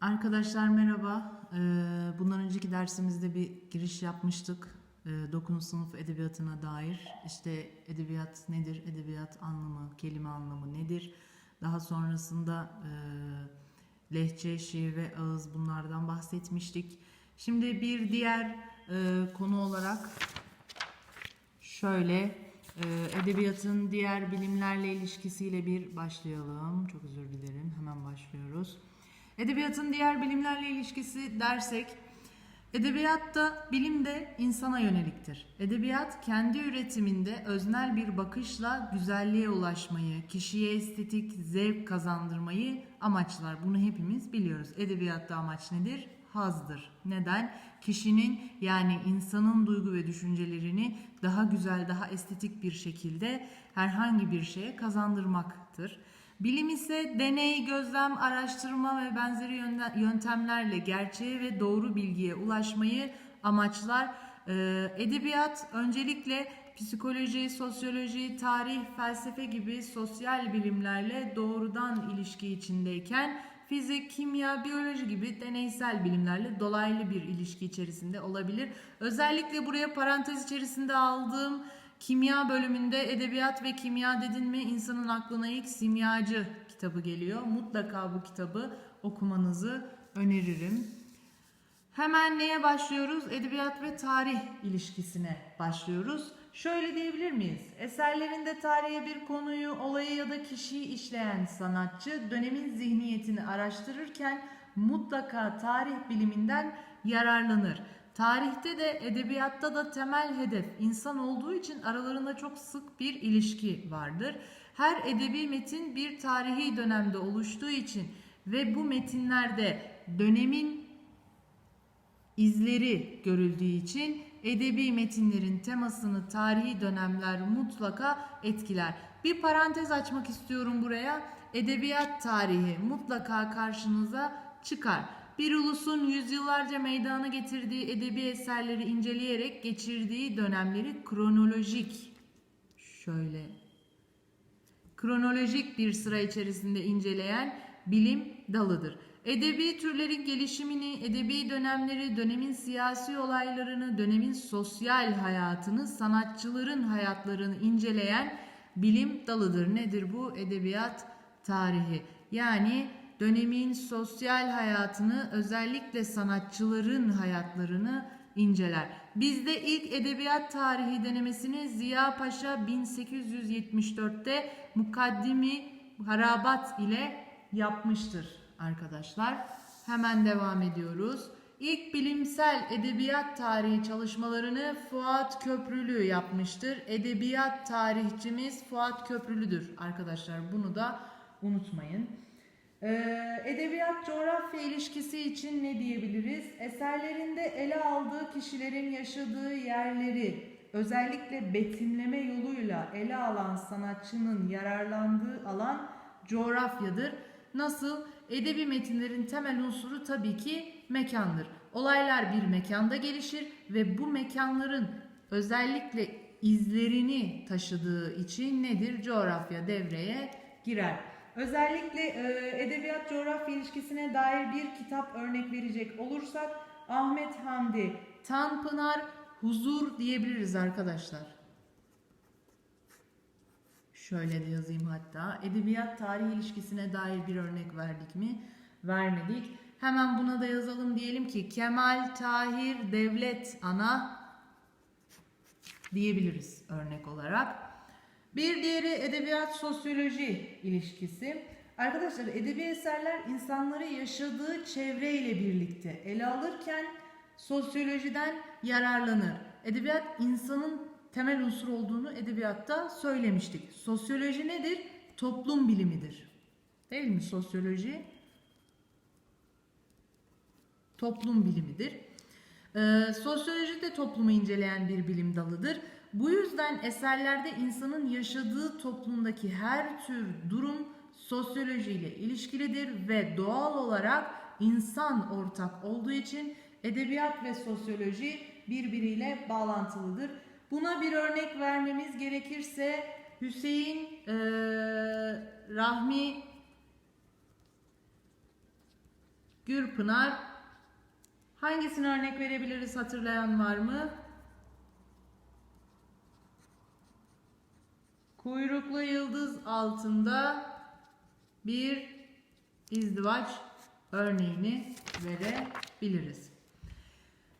Arkadaşlar merhaba. Ee, bundan önceki dersimizde bir giriş yapmıştık. Ee, dokunu sınıf edebiyatına dair. İşte edebiyat nedir, edebiyat anlamı, kelime anlamı nedir? Daha sonrasında e, lehçe, şiir ve ağız bunlardan bahsetmiştik. Şimdi bir diğer e, konu olarak şöyle e, edebiyatın diğer bilimlerle ilişkisiyle bir başlayalım. Çok özür dilerim. Hemen başlıyoruz. Edebiyatın diğer bilimlerle ilişkisi dersek, edebiyatta bilim de insana yöneliktir. Edebiyat kendi üretiminde öznel bir bakışla güzelliğe ulaşmayı, kişiye estetik zevk kazandırmayı amaçlar. Bunu hepimiz biliyoruz. Edebiyatta amaç nedir? Hazdır. Neden? Kişinin yani insanın duygu ve düşüncelerini daha güzel, daha estetik bir şekilde herhangi bir şeye kazandırmaktır. Bilim ise deney, gözlem, araştırma ve benzeri yöntemlerle gerçeğe ve doğru bilgiye ulaşmayı amaçlar. Ee, edebiyat öncelikle psikoloji, sosyoloji, tarih, felsefe gibi sosyal bilimlerle doğrudan ilişki içindeyken fizik, kimya, biyoloji gibi deneysel bilimlerle dolaylı bir ilişki içerisinde olabilir. Özellikle buraya parantez içerisinde aldığım Kimya bölümünde edebiyat ve kimya dedin mi insanın aklına ilk simyacı kitabı geliyor. Mutlaka bu kitabı okumanızı öneririm. Hemen neye başlıyoruz? Edebiyat ve tarih ilişkisine başlıyoruz. Şöyle diyebilir miyiz? Eserlerinde tarihe bir konuyu, olayı ya da kişiyi işleyen sanatçı dönemin zihniyetini araştırırken mutlaka tarih biliminden yararlanır. Tarihte de edebiyatta da temel hedef insan olduğu için aralarında çok sık bir ilişki vardır. Her edebi metin bir tarihi dönemde oluştuğu için ve bu metinlerde dönemin izleri görüldüğü için edebi metinlerin temasını tarihi dönemler mutlaka etkiler. Bir parantez açmak istiyorum buraya. Edebiyat tarihi mutlaka karşınıza çıkar. Bir ulusun yüzyıllarca meydana getirdiği edebi eserleri inceleyerek geçirdiği dönemleri kronolojik şöyle kronolojik bir sıra içerisinde inceleyen bilim dalıdır. Edebi türlerin gelişimini, edebi dönemleri, dönemin siyasi olaylarını, dönemin sosyal hayatını, sanatçıların hayatlarını inceleyen bilim dalıdır. Nedir bu? Edebiyat tarihi. Yani dönemin sosyal hayatını, özellikle sanatçıların hayatlarını inceler. Bizde ilk edebiyat tarihi denemesini Ziya Paşa 1874'te Mukaddimi Harabat ile yapmıştır arkadaşlar. Hemen devam ediyoruz. İlk bilimsel edebiyat tarihi çalışmalarını Fuat Köprülü yapmıştır. Edebiyat tarihçimiz Fuat Köprülüdür arkadaşlar. Bunu da unutmayın. Ee, edebiyat coğrafya ilişkisi için ne diyebiliriz? Eserlerinde ele aldığı kişilerin yaşadığı yerleri özellikle betimleme yoluyla ele alan sanatçının yararlandığı alan coğrafyadır. Nasıl? Edebi metinlerin temel unsuru tabii ki mekandır. Olaylar bir mekanda gelişir ve bu mekanların özellikle izlerini taşıdığı için nedir? Coğrafya devreye girer. Özellikle e, edebiyat coğrafya ilişkisine dair bir kitap örnek verecek olursak Ahmet Hamdi Tanpınar Huzur diyebiliriz arkadaşlar. Şöyle de yazayım hatta. Edebiyat tarih ilişkisine dair bir örnek verdik mi? Vermedik. Hemen buna da yazalım diyelim ki Kemal Tahir Devlet Ana diyebiliriz örnek olarak. Bir diğeri edebiyat sosyoloji ilişkisi. Arkadaşlar edebi eserler insanları yaşadığı çevreyle birlikte ele alırken sosyolojiden yararlanır. Edebiyat insanın temel unsur olduğunu edebiyatta söylemiştik. Sosyoloji nedir? Toplum bilimidir. Değil mi sosyoloji? Toplum bilimidir. Ee, sosyoloji de toplumu inceleyen bir bilim dalıdır. Bu yüzden eserlerde insanın yaşadığı toplumdaki her tür durum sosyolojiyle ilişkilidir ve doğal olarak insan ortak olduğu için edebiyat ve sosyoloji birbiriyle bağlantılıdır. Buna bir örnek vermemiz gerekirse Hüseyin eee, Rahmi Gürpınar. Hangisine örnek verebiliriz hatırlayan var mı? Kuyruklu yıldız altında bir izdivaç örneğini verebiliriz.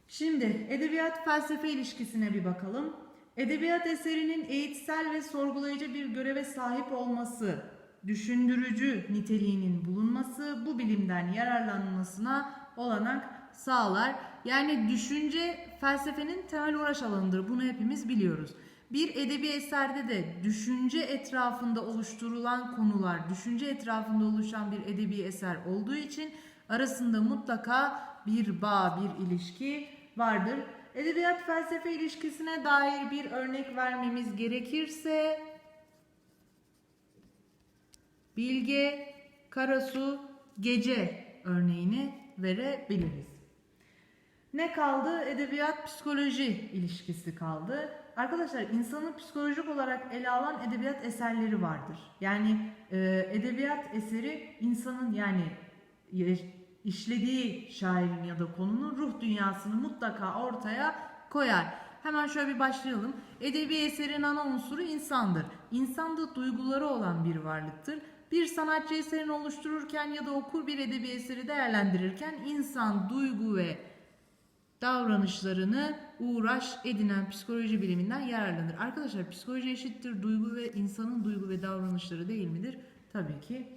Şimdi edebiyat felsefe ilişkisine bir bakalım. Edebiyat eserinin eğitsel ve sorgulayıcı bir göreve sahip olması, düşündürücü niteliğinin bulunması bu bilimden yararlanmasına olanak sağlar. Yani düşünce felsefenin temel uğraş alanıdır. Bunu hepimiz biliyoruz. Bir edebi eserde de düşünce etrafında oluşturulan konular, düşünce etrafında oluşan bir edebi eser olduğu için arasında mutlaka bir bağ, bir ilişki vardır. Edebiyat felsefe ilişkisine dair bir örnek vermemiz gerekirse Bilge, Karasu, Gece örneğini verebiliriz. Ne kaldı? Edebiyat psikoloji ilişkisi kaldı. Arkadaşlar insanı psikolojik olarak ele alan edebiyat eserleri vardır. Yani e, edebiyat eseri insanın yani işlediği şairin ya da konunun ruh dünyasını mutlaka ortaya koyar. Hemen şöyle bir başlayalım. Edebi eserin ana unsuru insandır. İnsan da duyguları olan bir varlıktır. Bir sanatçı eserini oluştururken ya da okur bir edebi eseri değerlendirirken insan duygu ve davranışlarını uğraş edinen psikoloji biliminden yararlanır. Arkadaşlar psikoloji eşittir duygu ve insanın duygu ve davranışları değil midir? Tabii ki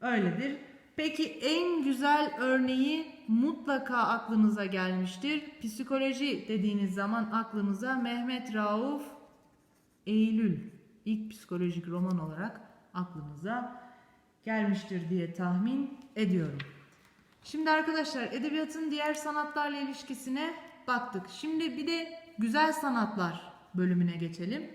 öyledir. Peki en güzel örneği mutlaka aklınıza gelmiştir. Psikoloji dediğiniz zaman aklınıza Mehmet Rauf Eylül ilk psikolojik roman olarak aklınıza gelmiştir diye tahmin ediyorum. Şimdi arkadaşlar edebiyatın diğer sanatlarla ilişkisine baktık. Şimdi bir de güzel sanatlar bölümüne geçelim.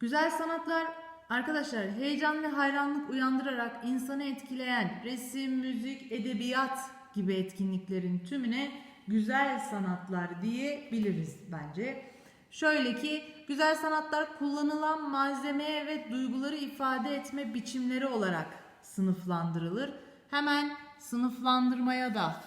Güzel sanatlar arkadaşlar heyecan ve hayranlık uyandırarak insanı etkileyen resim, müzik, edebiyat gibi etkinliklerin tümüne güzel sanatlar diyebiliriz bence. Şöyle ki güzel sanatlar kullanılan malzemeye ve duyguları ifade etme biçimleri olarak sınıflandırılır. Hemen sınıflandırmaya da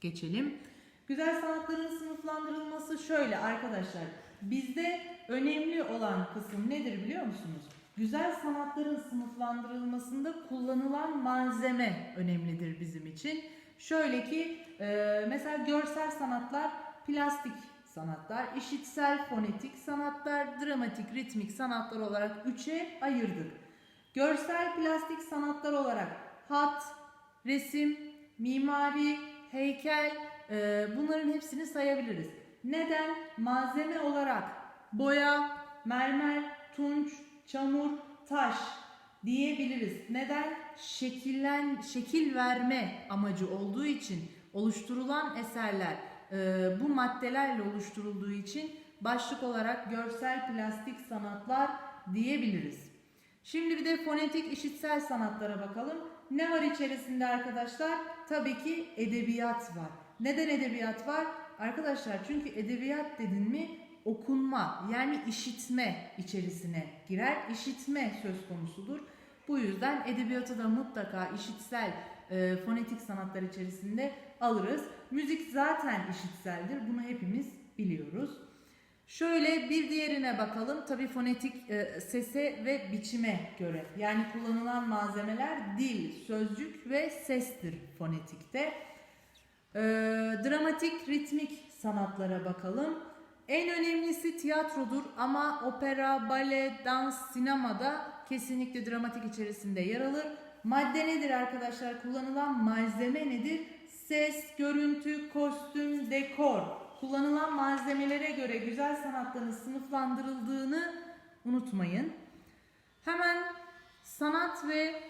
geçelim. Güzel sanatların sınıflandırılması şöyle arkadaşlar. Bizde önemli olan kısım nedir biliyor musunuz? Güzel sanatların sınıflandırılmasında kullanılan malzeme önemlidir bizim için. Şöyle ki e, mesela görsel sanatlar plastik sanatlar, işitsel fonetik sanatlar, dramatik ritmik sanatlar olarak üçe ayırdık. Görsel plastik sanatlar olarak hat, resim, mimari, heykel e, bunların hepsini sayabiliriz. Neden? Malzeme olarak boya, mermer, tunç, çamur, taş diyebiliriz. Neden? Şekillen, şekil verme amacı olduğu için oluşturulan eserler e, bu maddelerle oluşturulduğu için başlık olarak görsel plastik sanatlar diyebiliriz. Şimdi bir de fonetik işitsel sanatlara bakalım. Ne var içerisinde arkadaşlar? Tabii ki edebiyat var. Neden edebiyat var? Arkadaşlar çünkü edebiyat dedin mi okunma yani işitme içerisine girer. İşitme söz konusudur. Bu yüzden edebiyatı da mutlaka işitsel e, fonetik sanatlar içerisinde alırız. Müzik zaten işitseldir. Bunu hepimiz biliyoruz. Şöyle bir diğerine bakalım. Tabii fonetik e, sese ve biçime göre. Yani kullanılan malzemeler dil, sözcük ve sestir fonetikte. E, dramatik, ritmik sanatlara bakalım. En önemlisi tiyatrodur ama opera, bale, dans, sinemada kesinlikle dramatik içerisinde yer alır. Madde nedir arkadaşlar? Kullanılan malzeme nedir? Ses, görüntü, kostüm, dekor. Kullanılan malzemelere göre güzel sanatların sınıflandırıldığını unutmayın. Hemen sanat ve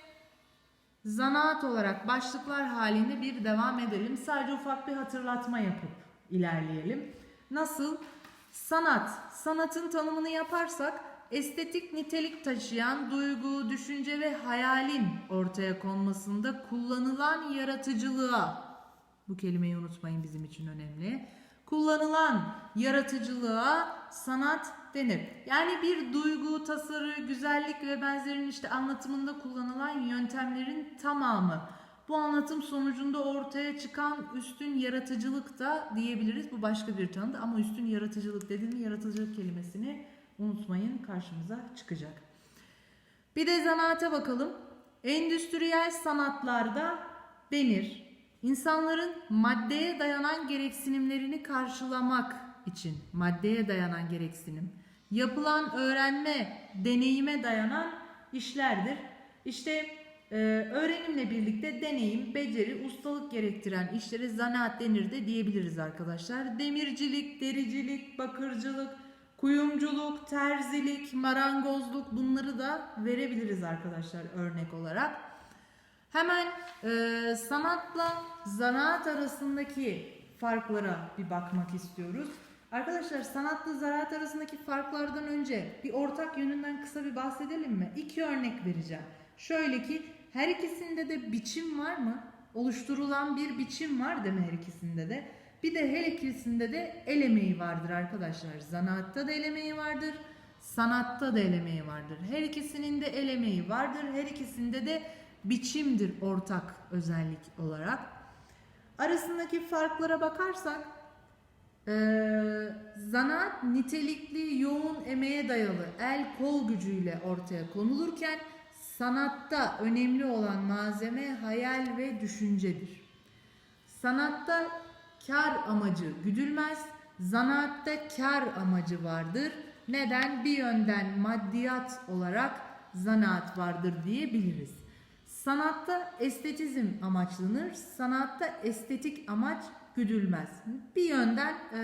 zanaat olarak başlıklar halinde bir devam edelim. Sadece ufak bir hatırlatma yapıp ilerleyelim. Nasıl? Sanat. Sanatın tanımını yaparsak estetik nitelik taşıyan duygu, düşünce ve hayalin ortaya konmasında kullanılan yaratıcılığa bu kelimeyi unutmayın bizim için önemli. Kullanılan yaratıcılığa sanat denir. Yani bir duygu, tasarı, güzellik ve benzerin işte anlatımında kullanılan yöntemlerin tamamı Bu anlatım sonucunda ortaya çıkan üstün yaratıcılık da diyebiliriz. Bu başka bir tanımdı ama üstün yaratıcılık dediğim yaratıcılık kelimesini unutmayın karşımıza çıkacak. Bir de zanaata bakalım. Endüstriyel sanatlarda denir. İnsanların maddeye dayanan gereksinimlerini karşılamak için maddeye dayanan gereksinim. Yapılan öğrenme, deneyime dayanan işlerdir. İşte e, öğrenimle birlikte deneyim, beceri, ustalık gerektiren işlere zanaat denir de diyebiliriz arkadaşlar. Demircilik, dericilik, bakırcılık, kuyumculuk, terzilik, marangozluk bunları da verebiliriz arkadaşlar örnek olarak. Hemen e, sanatla zanaat arasındaki farklara bir bakmak istiyoruz. Arkadaşlar sanatla zanaat arasındaki farklardan önce bir ortak yönünden kısa bir bahsedelim mi? İki örnek vereceğim. Şöyle ki her ikisinde de biçim var mı? Oluşturulan bir biçim var değil mi her ikisinde de? Bir de her ikisinde de el emeği vardır arkadaşlar. Zanaatta da el emeği vardır. Sanatta da el emeği vardır. Her ikisinin de el emeği vardır. Her ikisinde de biçimdir ortak özellik olarak. Arasındaki farklara bakarsak ee, zanaat nitelikli yoğun emeğe dayalı el kol gücüyle ortaya konulurken sanatta önemli olan malzeme hayal ve düşüncedir. Sanatta kar amacı güdülmez, zanaatta kar amacı vardır. Neden? Bir yönden maddiyat olarak zanaat vardır diyebiliriz. Sanatta estetizm amaçlanır, sanatta estetik amaç güdülmez. Bir yönden e,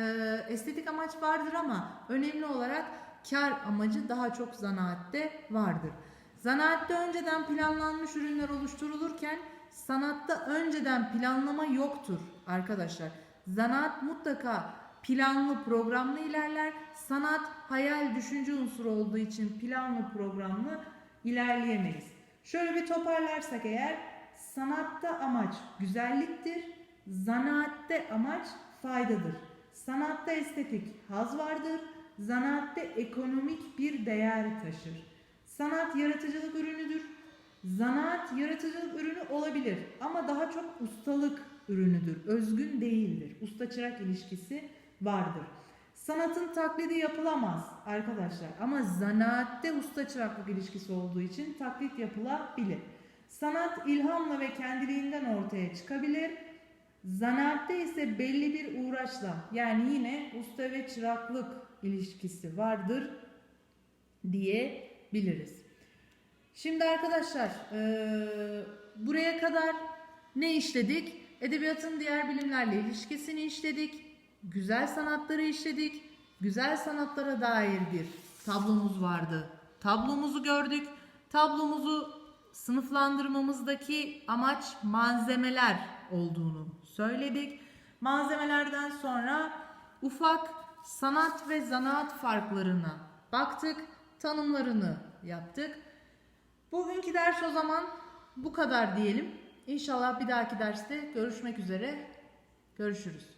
estetik amaç vardır ama önemli olarak kar amacı daha çok zanaatte vardır. Zanaatte önceden planlanmış ürünler oluşturulurken sanatta önceden planlama yoktur arkadaşlar. Zanaat mutlaka planlı programlı ilerler. Sanat hayal düşünce unsuru olduğu için planlı programlı ilerleyemeyiz. Şöyle bir toparlarsak eğer sanatta amaç güzelliktir. Zanaatte amaç faydadır. Sanatta estetik haz vardır. Zanaatte ekonomik bir değer taşır. Sanat yaratıcılık ürünüdür. Zanaat yaratıcılık ürünü olabilir ama daha çok ustalık ürünüdür. Özgün değildir. Usta çırak ilişkisi vardır. Sanatın taklidi yapılamaz arkadaşlar ama zanaatte usta çıraklık ilişkisi olduğu için taklit yapılabilir. Sanat ilhamla ve kendiliğinden ortaya çıkabilir. Zanaatte ise belli bir uğraşla yani yine usta ve çıraklık ilişkisi vardır diyebiliriz. Şimdi arkadaşlar eee, buraya kadar ne işledik? Edebiyatın diğer bilimlerle ilişkisini işledik. Güzel sanatları işledik. Güzel sanatlara dair bir tablomuz vardı. Tablomuzu gördük. Tablomuzu sınıflandırmamızdaki amaç malzemeler olduğunu söyledik. Malzemelerden sonra ufak sanat ve zanaat farklarına baktık. Tanımlarını yaptık. Bugünkü ders o zaman bu kadar diyelim. İnşallah bir dahaki derste görüşmek üzere. Görüşürüz.